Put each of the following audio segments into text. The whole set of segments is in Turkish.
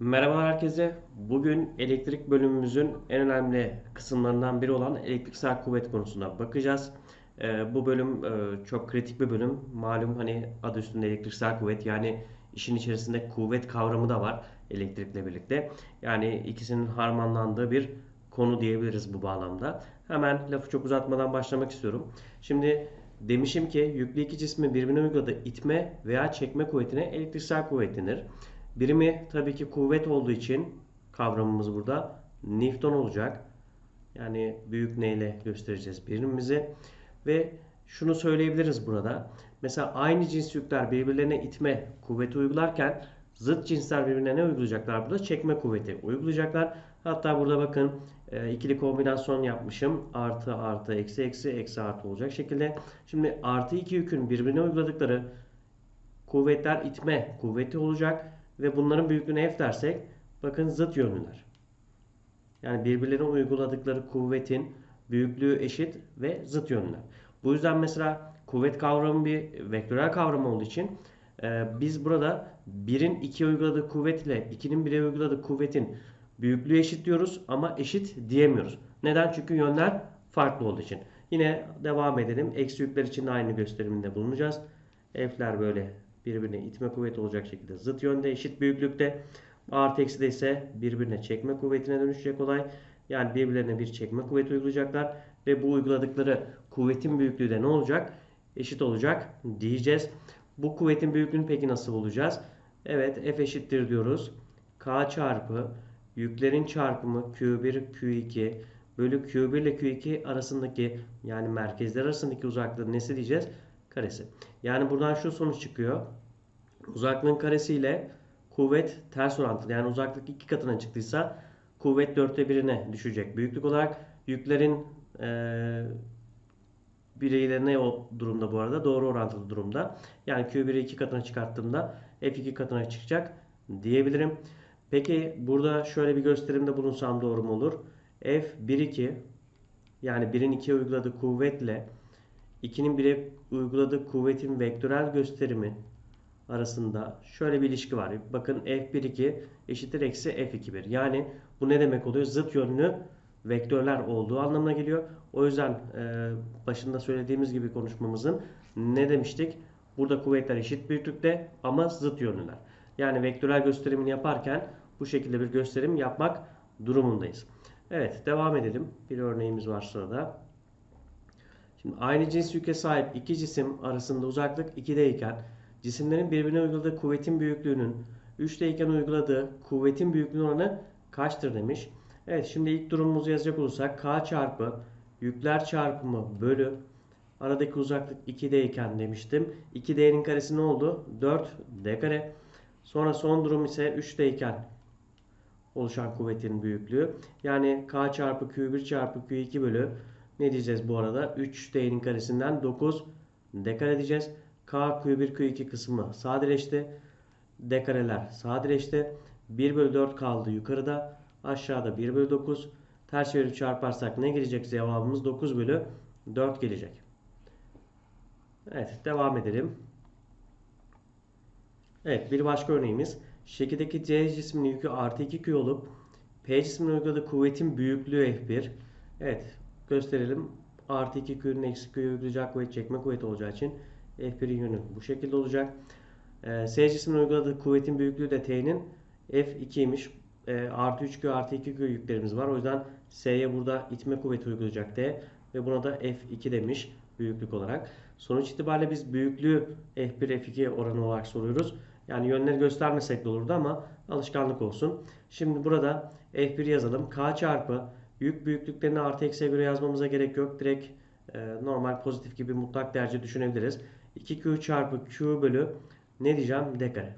Merhabalar herkese. Bugün elektrik bölümümüzün en önemli kısımlarından biri olan elektriksel kuvvet konusuna bakacağız. Ee, bu bölüm e, çok kritik bir bölüm. Malum hani adı üstünde elektriksel kuvvet yani işin içerisinde kuvvet kavramı da var elektrikle birlikte. Yani ikisinin harmanlandığı bir konu diyebiliriz bu bağlamda. Hemen lafı çok uzatmadan başlamak istiyorum. Şimdi demişim ki yüklü iki cismin birbirine uyguladığı itme veya çekme kuvvetine elektriksel kuvvet denir. Birimi tabii ki kuvvet olduğu için kavramımız burada Newton olacak. Yani büyük neyle göstereceğiz birimimizi. Ve şunu söyleyebiliriz burada. Mesela aynı cins yükler birbirlerine itme kuvveti uygularken zıt cinsler birbirine ne uygulayacaklar burada? Çekme kuvveti uygulayacaklar. Hatta burada bakın e, ikili kombinasyon yapmışım. Artı artı eksi eksi eksi artı olacak şekilde. Şimdi artı iki yükün birbirine uyguladıkları kuvvetler itme kuvveti olacak. Ve bunların büyüklüğüne f dersek bakın zıt yönlüler. Yani birbirlerine uyguladıkları kuvvetin büyüklüğü eşit ve zıt yönlüler. Bu yüzden mesela kuvvet kavramı bir vektörel kavram olduğu için e, biz burada 1'in 2'ye uyguladığı kuvvet ile 2'nin 1'e uyguladığı kuvvetin büyüklüğü eşit diyoruz ama eşit diyemiyoruz. Neden? Çünkü yönler farklı olduğu için. Yine devam edelim. Eksi yükler için aynı gösteriminde bulunacağız. F'ler böyle birbirine itme kuvveti olacak şekilde zıt yönde eşit büyüklükte. Artı eksi de ise birbirine çekme kuvvetine dönüşecek olay. Yani birbirlerine bir çekme kuvveti uygulayacaklar. Ve bu uyguladıkları kuvvetin büyüklüğü de ne olacak? Eşit olacak diyeceğiz. Bu kuvvetin büyüklüğünü peki nasıl bulacağız? Evet F eşittir diyoruz. K çarpı yüklerin çarpımı Q1 Q2 bölü Q1 ile Q2 arasındaki yani merkezler arasındaki uzaklığı nesi diyeceğiz? Karesi. Yani buradan şu sonuç çıkıyor. Uzaklığın karesi ile kuvvet ters orantılı. Yani uzaklık iki katına çıktıysa kuvvet dörtte birine düşecek büyüklük olarak. Yüklerin e, bireyleri ne o durumda bu arada? Doğru orantılı durumda. Yani Q1'i iki katına çıkarttığımda F2 katına çıkacak diyebilirim. Peki burada şöyle bir gösterimde bulunsam doğru mu olur? F 1 2 yani 1'in 2'ye uyguladığı kuvvetle 2'nin 1'e uyguladığı kuvvetin vektörel gösterimi arasında şöyle bir ilişki var. Bakın F1 eşittir eksi F2 Yani bu ne demek oluyor? Zıt yönlü vektörler olduğu anlamına geliyor. O yüzden e, başında söylediğimiz gibi konuşmamızın ne demiştik? Burada kuvvetler eşit büyüklükte ama zıt yönlüler. Yani vektörel gösterimini yaparken bu şekilde bir gösterim yapmak durumundayız. Evet devam edelim. Bir örneğimiz var sırada. Şimdi aynı cins yüke sahip iki cisim arasında uzaklık 2'de iken cisimlerin birbirine uyguladığı kuvvetin büyüklüğünün 3'te iken uyguladığı kuvvetin büyüklüğü oranı kaçtır demiş. Evet şimdi ilk durumumuzu yazacak olursak k çarpı yükler çarpımı bölü aradaki uzaklık 2D iken demiştim. 2D'nin karesi ne oldu? 4D kare. Sonra son durum ise 3D iken oluşan kuvvetin büyüklüğü. Yani k çarpı q1 çarpı q2 bölü ne diyeceğiz bu arada? 3D'nin karesinden 9 D kare diyeceğiz. K Q1 Q2 kısmı sadeleşti. D kareler sadeleşti. 1 bölü 4 kaldı yukarıda. Aşağıda 1 bölü 9. Ters çevirip çarparsak ne gelecek cevabımız? 9 bölü 4 gelecek. Evet devam edelim. Evet bir başka örneğimiz. Şekildeki C cisminin yükü artı 2Q olup P cisminin uyguladığı kuvvetin büyüklüğü F1. Evet gösterelim. Artı 2 Q'nun eksi Q'ya uygulayacak kuvvet çekme kuvveti olacağı için F1'in yönü bu şekilde olacak. E, S cisminin uyguladığı kuvvetin büyüklüğü de T'nin F2'ymiş. E, artı 3Q artı 2Q yüklerimiz var. O yüzden S'ye burada itme kuvveti uygulayacak T. Ve buna da F2 demiş büyüklük olarak. Sonuç itibariyle biz büyüklüğü F1 F2 oranı olarak soruyoruz. Yani yönleri göstermesek de olurdu ama alışkanlık olsun. Şimdi burada F1 yazalım. K çarpı Yük büyüklüklerini artı eksiye göre yazmamıza gerek yok. Direkt e, normal pozitif gibi mutlak derece düşünebiliriz. 2Q çarpı Q bölü ne diyeceğim? D kare.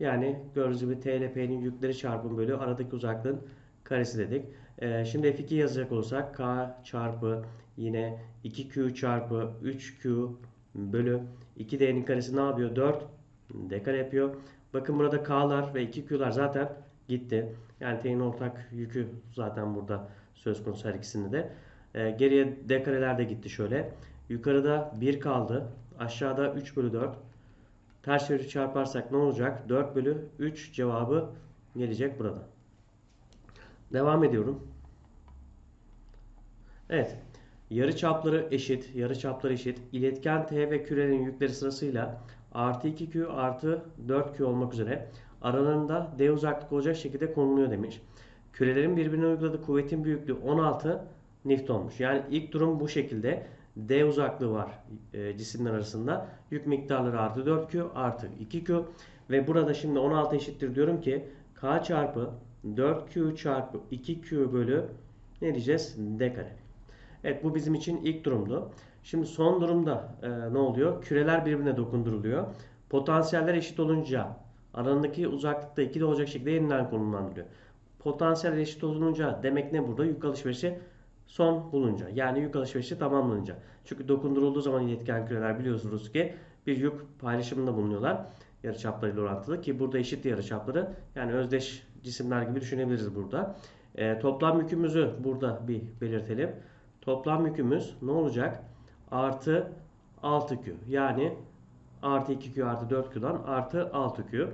Yani gördüğünüz gibi T ile P'nin yükleri çarpım bölü aradaki uzaklığın karesi dedik. E, şimdi F2 yazacak olursak K çarpı yine 2Q çarpı 3Q bölü 2D'nin karesi ne yapıyor? 4 D kare yapıyor. Bakın burada K'lar ve 2Q'lar zaten gitti. T'nin ortak yükü zaten burada söz konusu her ikisinde de. E, geriye D de gitti şöyle. Yukarıda 1 kaldı. Aşağıda 3 bölü 4. Ters çevirip çarparsak ne olacak? 4 bölü 3 cevabı gelecek burada. Devam ediyorum. Evet. Yarı çapları eşit. Yarı çapları eşit. İletken T ve kürenin yükleri sırasıyla artı 2Q artı 4Q olmak üzere aralarında D uzaklık olacak şekilde konuluyor demiş. Kürelerin birbirine uyguladığı kuvvetin büyüklüğü 16 Newton'muş. Yani ilk durum bu şekilde. D uzaklığı var e, cisimler arasında. Yük miktarları artı 4Q artı 2Q. Ve burada şimdi 16 eşittir diyorum ki K çarpı 4Q çarpı 2Q bölü ne diyeceğiz? D kare. Evet bu bizim için ilk durumdu. Şimdi son durumda e, ne oluyor? Küreler birbirine dokunduruluyor. Potansiyeller eşit olunca aralarındaki uzaklıkta 2 de olacak şekilde yeniden konumlandırılıyor. Potansiyel eşit olunca demek ne burada? Yük alışverişi son bulunca. Yani yük alışverişi tamamlanınca. Çünkü dokundurulduğu zaman iletken küreler biliyorsunuz ki bir yük paylaşımında bulunuyorlar. Yarıçaplarıyla orantılı ki burada eşit yarıçapları yani özdeş cisimler gibi düşünebiliriz burada. E, toplam yükümüzü burada bir belirtelim. Toplam yükümüz ne olacak? Artı 6Q. Yani artı 2Q artı 4Q'dan artı 6Q.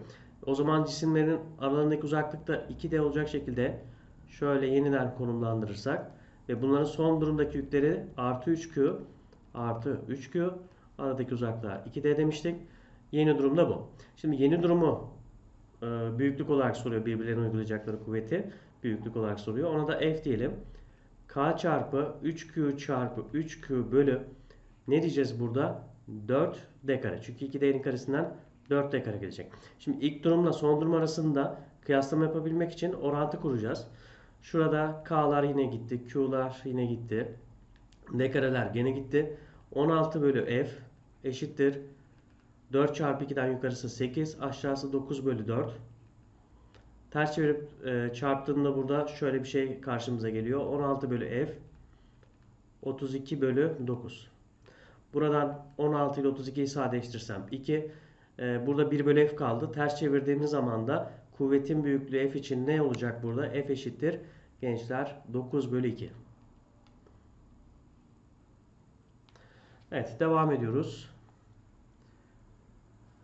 O zaman cisimlerin aralarındaki uzaklıkta 2D olacak şekilde şöyle yeniden konumlandırırsak ve bunların son durumdaki yükleri artı 3Q artı 3Q aradaki uzaklığa 2D demiştik. Yeni durumda bu. Şimdi yeni durumu e, büyüklük olarak soruyor birbirlerine uygulayacakları kuvveti. Büyüklük olarak soruyor. Ona da F diyelim. K çarpı 3Q çarpı 3Q bölü ne diyeceğiz burada? 4D kare. Çünkü 2D'nin karesinden 4D kare gelecek. Şimdi ilk durumla son durum arasında kıyaslama yapabilmek için orantı kuracağız. Şurada K'lar yine gitti. Q'lar yine gitti. D kareler gene gitti. 16 bölü F eşittir. 4 çarpı 2'den yukarısı 8. Aşağısı 9 bölü 4. Ters çevirip e, çarptığında burada şöyle bir şey karşımıza geliyor. 16 bölü F 32 bölü 9. Buradan 16 ile 32'yi sadeleştirsem 2. E, burada 1 bölü F kaldı. Ters çevirdiğimiz zaman da kuvvetin büyüklüğü F için ne olacak burada? F eşittir. Gençler 9 bölü 2. Evet devam ediyoruz.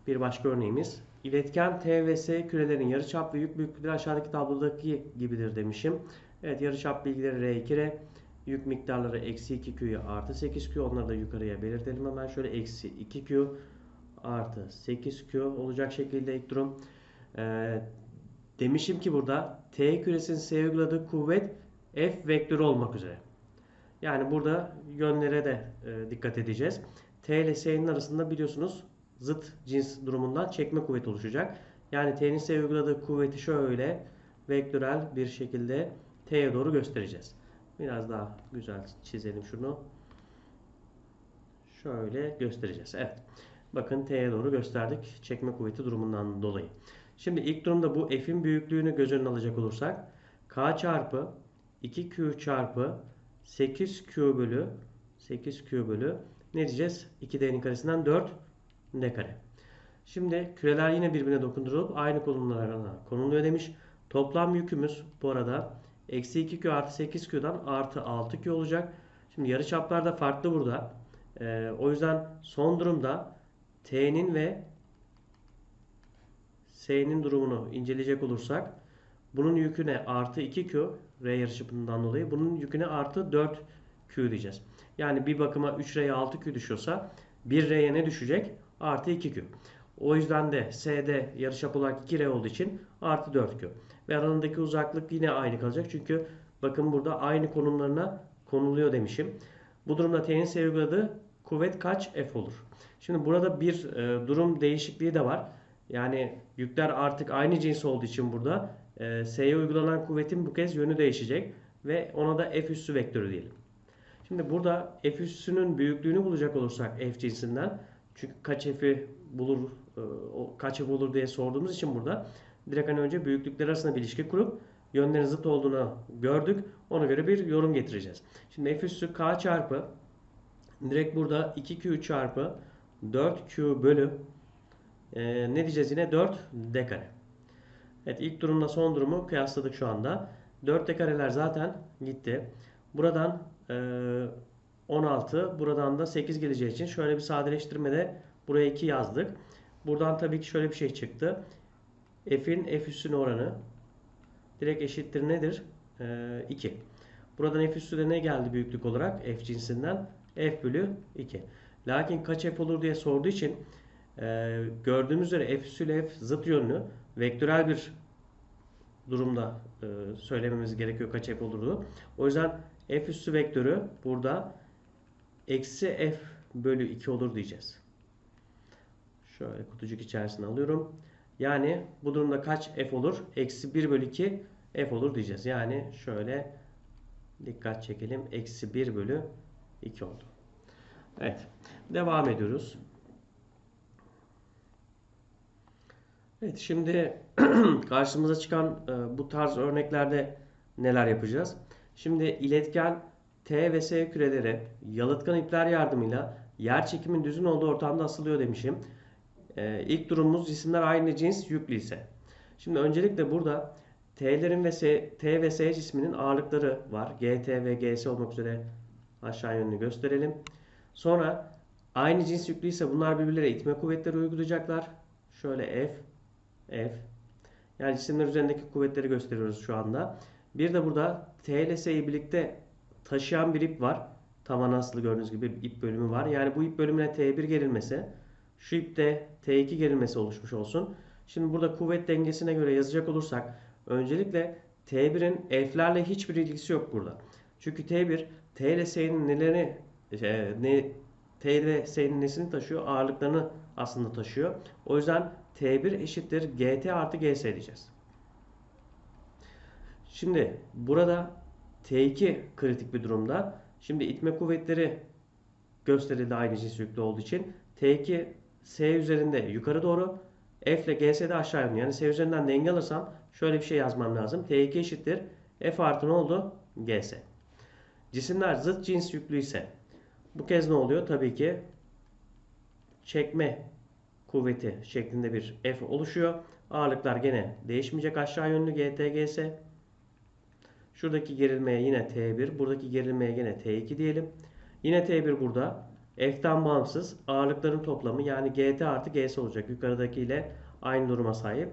Bir başka örneğimiz. İletken T ve S kürelerin yarıçap ve yük büyüklükleri aşağıdaki tablodaki gibidir demişim. Evet yarıçap bilgileri R2R. Yük miktarları eksi 2Q'ya artı 8Q. Onları da yukarıya belirtelim hemen. Şöyle eksi 2Q artı 8Q olacak şekilde ilk durum. Ee, demişim ki burada T küresinin S uyguladığı kuvvet F vektörü olmak üzere. Yani burada yönlere de e, dikkat edeceğiz. T ile S'nin arasında biliyorsunuz zıt cins durumundan çekme kuvveti oluşacak. Yani T'nin S uyguladığı kuvveti şöyle vektörel bir şekilde T'ye doğru göstereceğiz. Biraz daha güzel çizelim şunu. Şöyle göstereceğiz. Evet. Bakın T'ye doğru gösterdik. Çekme kuvveti durumundan dolayı. Şimdi ilk durumda bu F'in büyüklüğünü göz önüne alacak olursak K çarpı 2Q çarpı 8Q bölü 8Q bölü ne diyeceğiz? 2D'nin karesinden 4 D kare. Şimdi küreler yine birbirine dokundurulup aynı konumlarına konuluyor demiş. Toplam yükümüz bu arada eksi 2Q artı 8Q'dan artı 6Q olacak. Şimdi yarıçaplar da farklı burada. Ee, o yüzden son durumda T'nin ve S'nin durumunu inceleyecek olursak bunun yüküne artı 2Q R yarıçapından dolayı bunun yüküne artı 4Q diyeceğiz. Yani bir bakıma 3R'ye 6Q düşüyorsa 1R'ye ne düşecek? Artı 2Q. O yüzden de S'de yarıçap olarak 2R olduğu için artı 4Q. Ve aralarındaki uzaklık yine aynı kalacak. Çünkü bakın burada aynı konumlarına konuluyor demişim. Bu durumda T'nin S uyguladığı kuvvet kaç F olur? Şimdi burada bir e, durum değişikliği de var. Yani yükler artık aynı cins olduğu için burada e, S'ye uygulanan kuvvetin bu kez yönü değişecek. Ve ona da F üssü vektörü diyelim. Şimdi burada F üssünün büyüklüğünü bulacak olursak F cinsinden çünkü kaç F'i bulur e, kaç F olur diye sorduğumuz için burada direkt hani önce büyüklükler arasında bir ilişki kurup yönlerin zıt olduğunu gördük. Ona göre bir yorum getireceğiz. Şimdi F üssü K çarpı direkt burada 2Q çarpı 4Q bölü e, ne diyeceğiz yine 4 D kare. Evet ilk durumla son durumu kıyasladık şu anda. 4 D kareler zaten gitti. Buradan e, 16 buradan da 8 geleceği için şöyle bir sadeleştirmede buraya 2 yazdık. Buradan tabii ki şöyle bir şey çıktı. F'in F üssüne oranı direkt eşittir nedir? Ee, 2. Buradan f üstü de ne geldi büyüklük olarak? f cinsinden f bölü 2. Lakin kaç f olur diye sorduğu için e, gördüğümüz üzere f üstü ile f zıt yönlü vektörel bir durumda e, söylememiz gerekiyor kaç f olurdu. O yüzden f üstü vektörü burada eksi f bölü 2 olur diyeceğiz. Şöyle kutucuk içerisine alıyorum. Yani bu durumda kaç f olur? Eksi 1 bölü 2 f olur diyeceğiz. Yani şöyle dikkat çekelim. Eksi 1 bölü 2 oldu. Evet. Devam ediyoruz. Evet şimdi karşımıza çıkan e, bu tarz örneklerde neler yapacağız? Şimdi iletken T ve S küreleri yalıtkan ipler yardımıyla yer çekimin düzün olduğu ortamda asılıyor demişim. Ee, ilk durumumuz cisimler aynı cins yüklü ise. Şimdi öncelikle burada T'lerin ve S, T ve S cisminin ağırlıkları var. GT ve GS olmak üzere aşağı yönlü gösterelim. Sonra aynı cins yüklü ise bunlar birbirlere itme kuvvetleri uygulayacaklar. Şöyle F, F. Yani cisimler üzerindeki kuvvetleri gösteriyoruz şu anda. Bir de burada T ile S'yi birlikte taşıyan bir ip var. Tavan asılı gördüğünüz gibi ip bölümü var. Yani bu ip bölümüne T1 gerilmesi, şu ipte T2 gerilmesi oluşmuş olsun. Şimdi burada kuvvet dengesine göre yazacak olursak öncelikle T1'in F'lerle hiçbir ilgisi yok burada. Çünkü T1 T ile S'nin nelerini e, ne, T ile S'nin nesini taşıyor? Ağırlıklarını aslında taşıyor. O yüzden T1 eşittir GT artı GS diyeceğiz. Şimdi burada T2 kritik bir durumda. Şimdi itme kuvvetleri gösterildi aynı cins yüklü olduğu için. T2 S üzerinde yukarı doğru. F ile GS de aşağı yönlü. Yani S üzerinden denge alırsam şöyle bir şey yazmam lazım. T2 eşittir. F artı ne oldu? GS. Cisimler zıt cins yüklü ise bu kez ne oluyor? Tabii ki çekme kuvveti şeklinde bir F oluşuyor. Ağırlıklar gene değişmeyecek aşağı yönlü GT, GS. Şuradaki gerilmeye yine T1. Buradaki gerilmeye yine T2 diyelim. Yine T1 burada. F'ten bağımsız ağırlıkların toplamı yani GT artı GS olacak. Yukarıdaki ile aynı duruma sahip.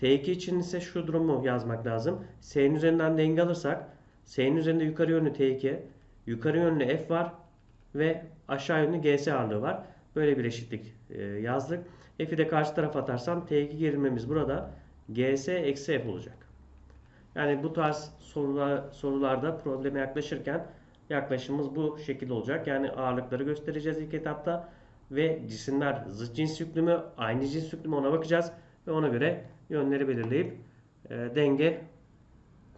T2 için ise şu durumu yazmak lazım. S'nin üzerinden denge alırsak S'nin üzerinde yukarı yönlü T2, yukarı yönlü F var ve aşağı yönlü GS ağırlığı var. Böyle bir eşitlik e, yazdık. F'i de karşı tarafa atarsam T2 gerilmemiz burada GS eksi F olacak. Yani bu tarz sorular, sorularda probleme yaklaşırken yaklaşımımız bu şekilde olacak. Yani ağırlıkları göstereceğiz ilk etapta ve cisimler zıt cins yüklü mü, aynı cins yüklü mü ona bakacağız ve ona göre yönleri belirleyip e, denge,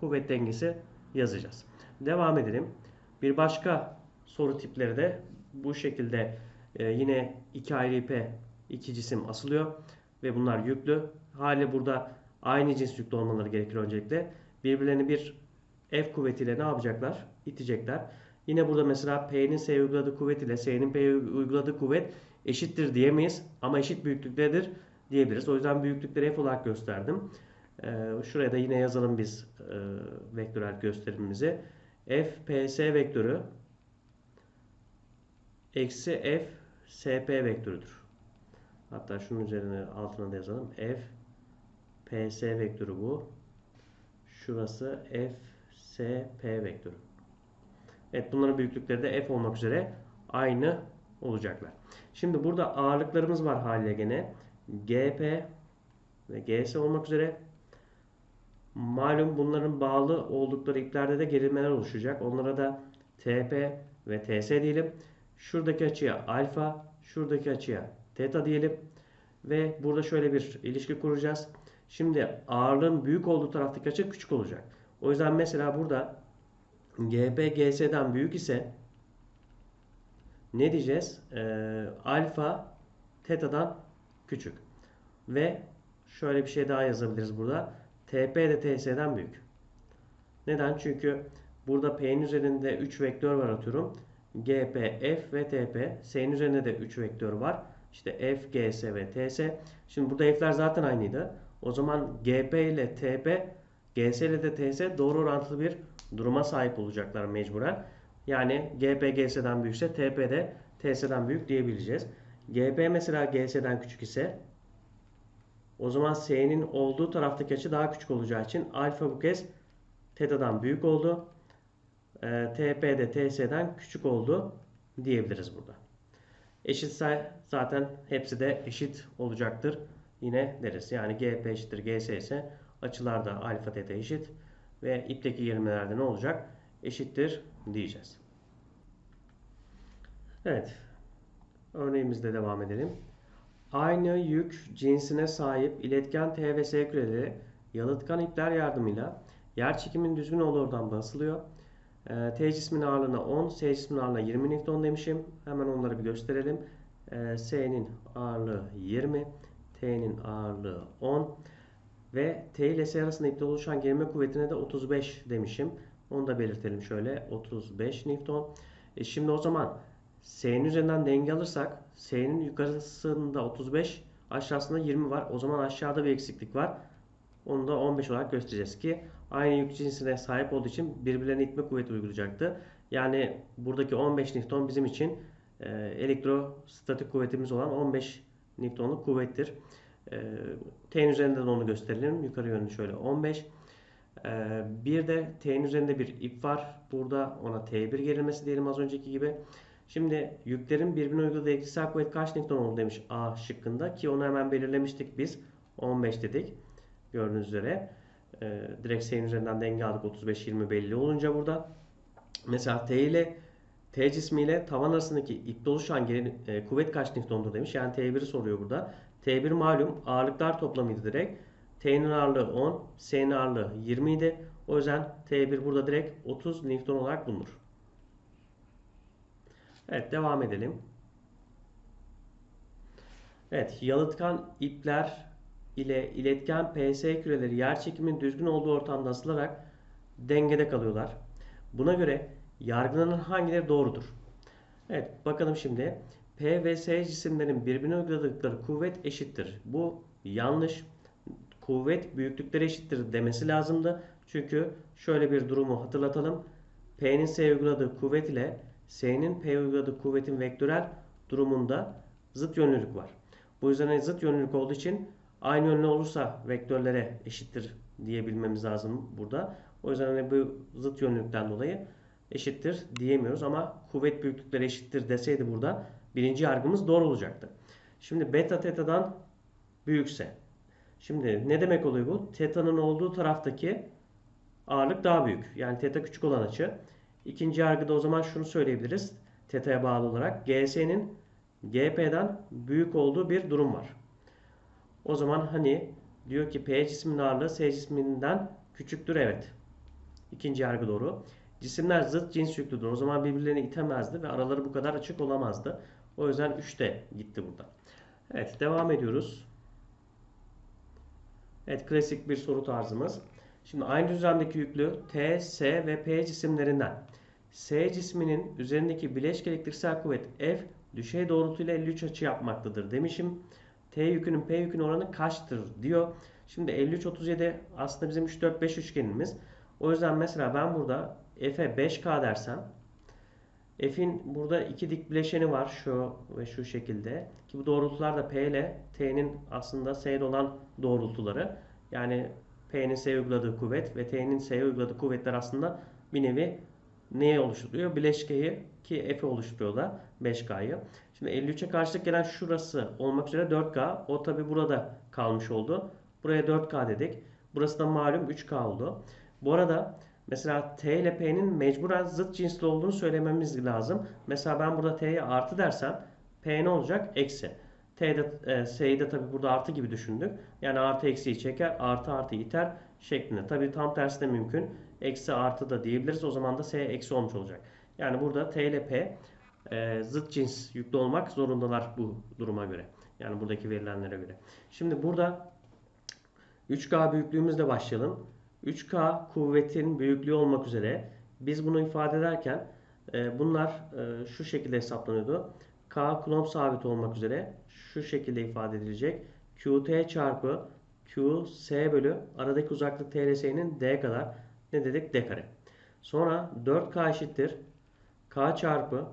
kuvvet dengesi yazacağız. Devam edelim. Bir başka soru tipleri de bu şekilde e, yine iki ayrı ipe iki cisim asılıyor ve bunlar yüklü. Hali burada aynı cins yüklü olmaları gerekir öncelikle. Birbirlerini bir F kuvvetiyle ne yapacaklar? İtecekler. Yine burada mesela P'nin S'ye uyguladığı kuvvet ile S'nin P'ye uyguladığı kuvvet eşittir diyemeyiz. Ama eşit büyüklüktedir diyebiliriz. O yüzden büyüklükleri F olarak gösterdim. Ee, şuraya da yine yazalım biz e, vektörel gösterimimizi. F PS vektörü eksi F SP vektörüdür. Hatta şunun üzerine altına da yazalım. F PS vektörü bu. Şurası F SP vektörü. Evet bunların büyüklükleri de F olmak üzere aynı olacaklar. Şimdi burada ağırlıklarımız var haliyle gene. GP ve GS olmak üzere. Malum bunların bağlı oldukları iplerde de gerilmeler oluşacak. Onlara da TP ve TS diyelim. Şuradaki açıya alfa, şuradaki açıya teta diyelim. Ve burada şöyle bir ilişki kuracağız. Şimdi ağırlığın büyük olduğu taraftaki açı küçük olacak. O yüzden mesela burada GB GS'den büyük ise ne diyeceğiz? Ee, alfa teta'dan küçük. Ve şöyle bir şey daha yazabiliriz burada. TP de TS'den büyük. Neden? Çünkü burada P'nin üzerinde 3 vektör var atıyorum. GP, F ve TP. S'nin üzerinde de 3 vektör var. İşte F, GS ve TS. Şimdi burada F'ler zaten aynıydı. O zaman GP ile TP, GS ile de TS doğru orantılı bir duruma sahip olacaklar mecburen. Yani GP büyükse TP de TS'den büyük diyebileceğiz. GP mesela GS'den küçük ise O zaman S'nin olduğu taraftaki açı daha küçük olacağı için alfa bu kez teta'dan büyük oldu. E, TP de TS'den küçük oldu diyebiliriz burada. Eşitse zaten hepsi de eşit olacaktır. Yine deriz. Yani GP eşittir GS ise açılar da alfa teta eşit ve ipteki gerilmelerde ne olacak? Eşittir diyeceğiz. Evet. Örneğimizde devam edelim. Aynı yük cinsine sahip iletken T ve S küreleri yalıtkan ipler yardımıyla yer çekimin düzgün olduğu oradan basılıyor. Ee, T cisminin ağırlığına 10, S cisminin ağırlığına 20 Newton demişim. Hemen onları bir gösterelim. Ee, S'nin ağırlığı 20, T'nin ağırlığı 10 ve T ile S arasında ipte oluşan gerilme kuvvetine de 35 demişim. Onu da belirtelim şöyle 35 Newton. E şimdi o zaman S'nin üzerinden denge alırsak S'nin yukarısında 35 aşağısında 20 var. O zaman aşağıda bir eksiklik var. Onu da 15 olarak göstereceğiz ki aynı yük cinsine sahip olduğu için birbirlerine itme kuvveti uygulayacaktı. Yani buradaki 15 Newton bizim için e, elektrostatik kuvvetimiz olan 15 Newton'luk kuvvettir. E, T'nin üzerinde de onu gösterelim. Yukarı yönlü şöyle 15. E, bir de T'nin üzerinde bir ip var. Burada ona T1 gerilmesi diyelim az önceki gibi. Şimdi yüklerin birbirine uyguladığı elektriksel kuvvet kaç Newton oldu demiş A şıkkında ki onu hemen belirlemiştik biz. 15 dedik. Gördüğünüz üzere. E, direkt S'nin üzerinden denge aldık 35-20 belli olunca burada. Mesela T ile T cismiyle tavan arasındaki ipte oluşan geri, e, kuvvet kaç Newton'dur demiş. Yani T1'i soruyor burada. T1 malum ağırlıklar toplamıydı direkt. T'nin ağırlığı 10, S'nin ağırlığı 20 idi. O yüzden T1 burada direkt 30 Newton olarak bulunur. Evet devam edelim. Evet yalıtkan ipler ile iletken PS küreleri yer çekiminin düzgün olduğu ortamda asılarak dengede kalıyorlar. Buna göre yargılanan hangileri doğrudur? Evet bakalım şimdi. P ve S cisimlerin birbirine uyguladıkları kuvvet eşittir. Bu yanlış. Kuvvet büyüklükleri eşittir demesi lazımdı. Çünkü şöyle bir durumu hatırlatalım. P'nin S'ye uyguladığı kuvvet ile S'nin P'ye uyguladığı kuvvetin vektörel durumunda zıt yönlülük var. Bu yüzden zıt yönlülük olduğu için aynı yönlü olursa vektörlere eşittir diyebilmemiz lazım burada. O yüzden hani bu zıt yönlülükten dolayı eşittir diyemiyoruz ama kuvvet büyüklükleri eşittir deseydi burada birinci yargımız doğru olacaktı. Şimdi beta teta'dan büyükse. Şimdi ne demek oluyor bu? Teta'nın olduğu taraftaki ağırlık daha büyük. Yani teta küçük olan açı. İkinci yargıda o zaman şunu söyleyebiliriz. Teta'ya bağlı olarak GS'nin GP'den büyük olduğu bir durum var. O zaman hani diyor ki P cisminin ağırlığı S cisminden küçüktür evet. İkinci yargı doğru. Cisimler zıt cins yüklüdür. O zaman birbirlerini itemezdi ve araları bu kadar açık olamazdı. O yüzden 3 de gitti burada. Evet devam ediyoruz. Evet klasik bir soru tarzımız. Şimdi aynı düzlemdeki yüklü T, S ve P cisimlerinden S cisminin üzerindeki bileşik elektriksel kuvvet F düşey doğrultuyla 53 açı yapmaktadır demişim. T yükünün P yükünün oranı kaçtır diyor. Şimdi 53 37 aslında bizim 3 4 5 üçgenimiz. O yüzden mesela ben burada F'e 5K dersem F'in burada iki dik bileşeni var şu ve şu şekilde. Ki bu doğrultular da P ile T'nin aslında S'de olan doğrultuları. Yani P'nin S'ye uyguladığı kuvvet ve T'nin S'ye uyguladığı kuvvetler aslında bir nevi neye oluşturuyor? Bileşkeyi ki F'i oluşturuyorlar 5K'yı. Şimdi 53'e karşılık gelen şurası olmak üzere 4K. O tabi burada kalmış oldu. Buraya 4K dedik. Burası da malum 3K oldu. Bu arada mesela T ile P'nin mecburen zıt cinsli olduğunu söylememiz lazım. Mesela ben burada T'ye artı dersem P ne olacak? Eksi. T'de, e, S'yi de tabi burada artı gibi düşündük. Yani artı eksiyi çeker, artı artı iter şeklinde. Tabi tam tersi de mümkün. Eksi artı da diyebiliriz. O zaman da S eksi olmuş olacak. Yani burada T ile P e, zıt cins yüklü olmak zorundalar bu duruma göre. Yani buradaki verilenlere göre. Şimdi burada 3K büyüklüğümüzle başlayalım. 3K kuvvetin büyüklüğü olmak üzere biz bunu ifade ederken e, bunlar e, şu şekilde hesaplanıyordu. K kulomb sabit olmak üzere şu şekilde ifade edilecek. QT çarpı QS bölü aradaki uzaklık TLS'nin D kadar ne dedik? D kare. Sonra 4K eşittir. K çarpı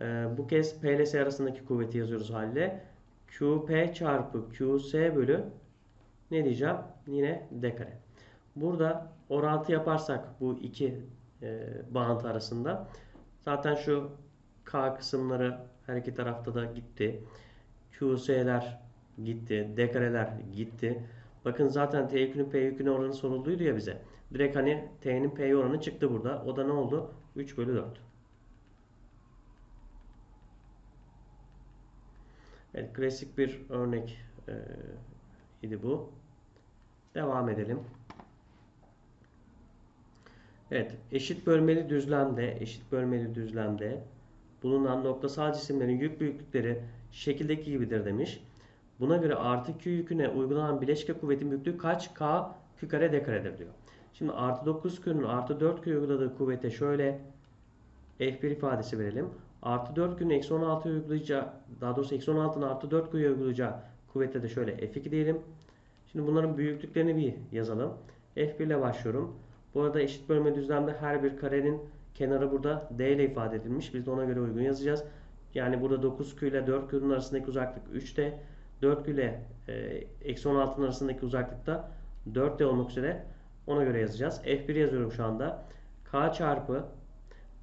e, bu kez P ile S arasındaki kuvveti yazıyoruz halde. QP çarpı QS bölü ne diyeceğim? Yine d kare. Burada orantı yaparsak bu iki e, bağıntı arasında zaten şu k kısımları her iki tarafta da gitti. QS'ler gitti. D gitti. Bakın zaten T yükünün P yüküne oranı sorulduydu ya bize. Direkt hani T'nin P'ye oranı çıktı burada. O da ne oldu? 3 bölü 4. Evet, klasik bir örnek e, idi bu. Devam edelim. Evet, eşit bölmeli düzlemde, eşit bölmeli düzlemde bulunan noktasal cisimlerin yük büyüklükleri şekildeki gibidir demiş. Buna göre artı Q yüküne uygulanan bileşke kuvvetin büyüklüğü kaç? K Q kare D karedir diyor. Şimdi artı 9 Q'nun artı 4 Q uyguladığı kuvvete şöyle F1 ifadesi verelim. Artı 4 Q'nun eksi 16 uygulayacağı, daha doğrusu eksi 16'nın artı 4 Q'ya uygulayacağı kuvvete de şöyle F2 diyelim. Şimdi bunların büyüklüklerini bir yazalım. F1 ile başlıyorum. Bu arada eşit bölme düzlemde her bir karenin kenarı burada D ile ifade edilmiş. Biz de ona göre uygun yazacağız. Yani burada 9Q ile 4Q'nun arasındaki uzaklık 3D. 4Q ile e, eksi 16'nın arasındaki uzaklıkta 4D olmak üzere ona göre yazacağız. F1 yazıyorum şu anda. K çarpı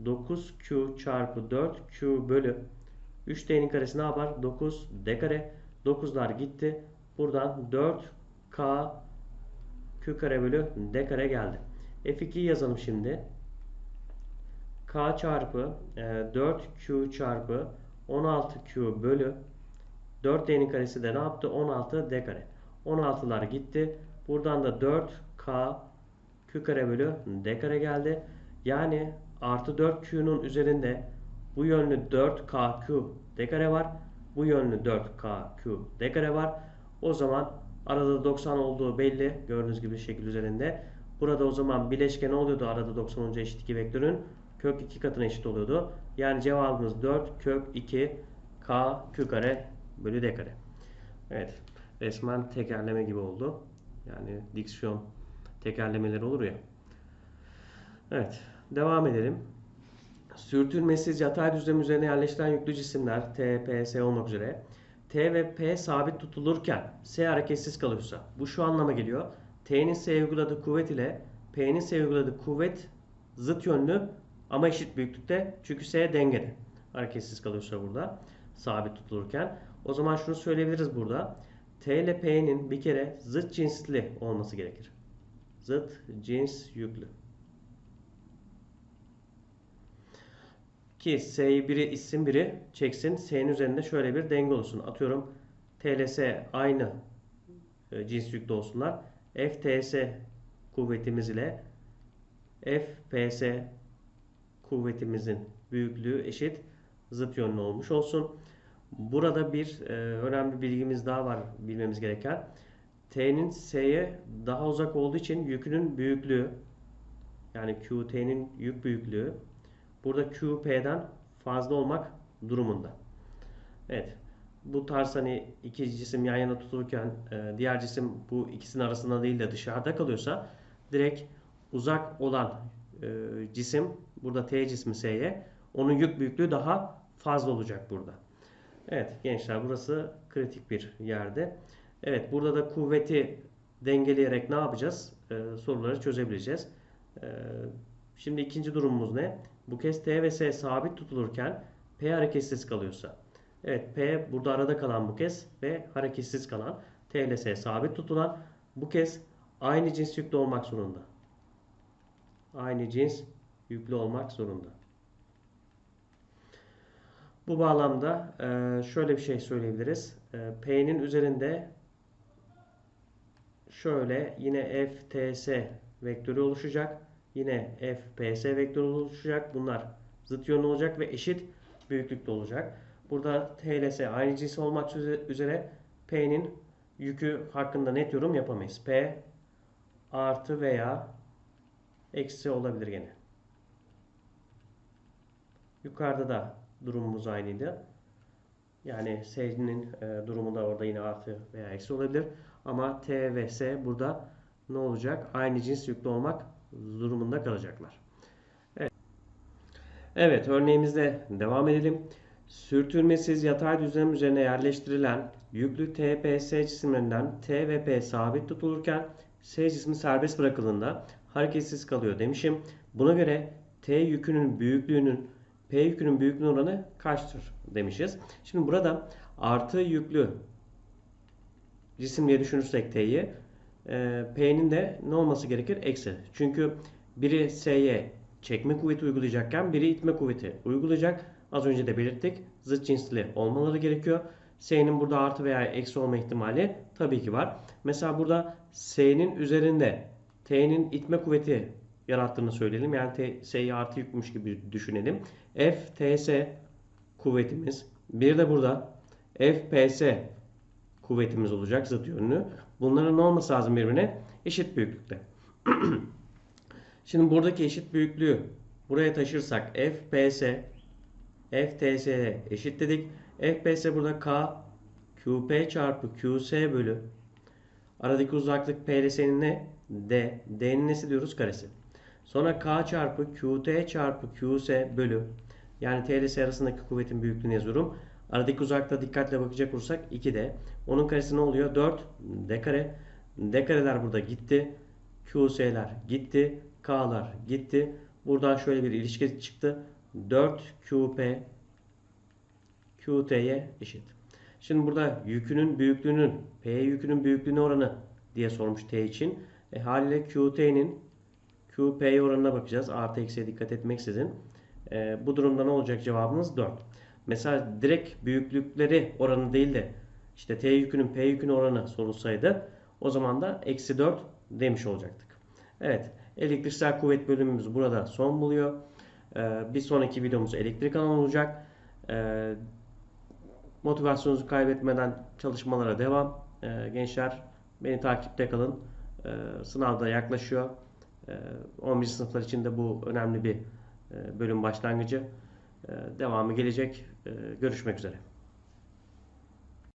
9Q çarpı 4Q bölü 3D'nin karesi ne yapar? 9D kare. 9'lar gitti. Buradan 4K Q kare bölü D kare geldi. F2'yi yazalım şimdi. K çarpı e, 4Q çarpı 16Q bölü 4D'nin karesi de ne yaptı? 16D kare. 16'lar gitti. Buradan da 4K Q kare bölü D kare geldi. Yani artı 4Q'nun üzerinde bu yönlü 4KQ D kare var. Bu yönlü 4KQ D kare var. O zaman arada 90 olduğu belli. Gördüğünüz gibi şekil üzerinde. Burada o zaman bileşke ne oluyordu arada 90 olunca eşit 2 vektörün? Kök 2 katına eşit oluyordu. Yani cevabımız 4 kök 2 K kare bölü D kare. Evet. Resmen tekerleme gibi oldu. Yani diksiyon tekerlemeleri olur ya. Evet. Devam edelim. Sürtünmesiz yatay düzlem üzerine yerleştiren yüklü cisimler T, P, S olmak üzere T ve P sabit tutulurken S hareketsiz kalıyorsa bu şu anlama geliyor. T'nin S'ye uyguladığı kuvvet ile P'nin S'ye uyguladığı kuvvet zıt yönlü ama eşit büyüklükte. Çünkü S dengede. Hareketsiz kalıyorsa burada sabit tutulurken. O zaman şunu söyleyebiliriz burada. T ile P'nin bir kere zıt cinsli olması gerekir. Zıt cins yüklü. Ki S'yi biri itsin biri çeksin. S'nin üzerinde şöyle bir denge olsun. Atıyorum T ile S aynı e, cins yüklü olsunlar. FTS kuvvetimiz ile FPS kuvvetimizin büyüklüğü eşit zıt yönlü olmuş olsun. Burada bir e, önemli bilgimiz daha var bilmemiz gereken. T'nin S'ye daha uzak olduğu için yükünün büyüklüğü yani QT'nin yük büyüklüğü burada QP'den fazla olmak durumunda. Evet. Bu tarz hani iki cisim yan yana tutulurken e, diğer cisim bu ikisinin arasında değil de dışarıda kalıyorsa direkt uzak olan e, cisim burada T cismi S'ye onun yük büyüklüğü daha fazla olacak burada. Evet gençler burası kritik bir yerde. Evet burada da kuvveti dengeleyerek ne yapacağız? Ee, soruları çözebileceğiz. Ee, şimdi ikinci durumumuz ne? Bu kez T ve S sabit tutulurken P hareketsiz kalıyorsa. Evet P burada arada kalan bu kez ve hareketsiz kalan. T ile S sabit tutulan bu kez aynı cins yüklü olmak zorunda. Aynı cins yüklü olmak zorunda. Bu bağlamda e, şöyle bir şey söyleyebiliriz. E, P'nin üzerinde şöyle yine FTS vektörü oluşacak. Yine FPS vektörü oluşacak. Bunlar zıt yönlü olacak ve eşit büyüklükte olacak. Burada T ile S aynı cins olmak üzere P'nin yükü hakkında net yorum yapamayız. P artı veya eksi olabilir gene. Yukarıda da durumumuz aynıydı. Yani S'nin e, durumu da orada yine artı veya eksi olabilir. Ama T ve S burada ne olacak? Aynı cins yüklü olmak durumunda kalacaklar. Evet, evet örneğimizde devam edelim. Sürtünmesiz yatay düzlem üzerine yerleştirilen yüklü TPS cisimlerinden T ve P sabit tutulurken S cismi serbest bırakıldığında hareketsiz kalıyor demişim. Buna göre T yükünün büyüklüğünün P yükünün büyüklüğünün oranı kaçtır demişiz. Şimdi burada artı yüklü cisim diye düşünürsek T'yi e, P'nin de ne olması gerekir? Eksi. Çünkü biri S'ye çekme kuvveti uygulayacakken biri itme kuvveti uygulayacak. Az önce de belirttik. Zıt cinsli olmaları gerekiyor. S'nin burada artı veya eksi olma ihtimali tabii ki var. Mesela burada S'nin üzerinde T'nin itme kuvveti yarattığını söyleyelim. Yani S'yi artı yükmüş gibi düşünelim. F, kuvvetimiz. Bir de burada F, PS kuvvetimiz olacak zıt yönlü. Bunların ne olması lazım birbirine? Eşit büyüklükte. Şimdi buradaki eşit büyüklüğü buraya taşırsak FPS FTS'ye eşit dedik. FPS burada K QP çarpı QS bölü aradaki uzaklık PLS'nin ne? D. D'nin nesi diyoruz? Karesi. Sonra K çarpı QT çarpı QS bölü yani TLS arasındaki kuvvetin büyüklüğünü yazıyorum. Aradaki uzaklığa dikkatle bakacak olursak 2D. Onun karesi ne oluyor? 4 D kare. D kareler burada gitti. QS'ler gitti. K'lar gitti. Buradan şöyle bir ilişki çıktı. 4 QP QT'ye eşit. Şimdi burada yükünün büyüklüğünün P yükünün büyüklüğüne oranı diye sormuş T için. E, haliyle QT'nin QP oranına bakacağız. Artı eksiye dikkat etmeksizin. E, bu durumda ne olacak cevabımız 4. Mesela direkt büyüklükleri oranı değil de işte T yükünün P yükünün oranı sorulsaydı o zaman da eksi 4 demiş olacaktık. Evet elektriksel kuvvet bölümümüz burada son buluyor. Ee, bir sonraki videomuz elektrik alan olacak. Ee, motivasyonunuzu kaybetmeden çalışmalara devam. Ee, gençler beni takipte kalın. Sınavda yaklaşıyor. Ee, 11. sınıflar için de bu önemli bir e, bölüm başlangıcı. Devamı gelecek. Görüşmek üzere.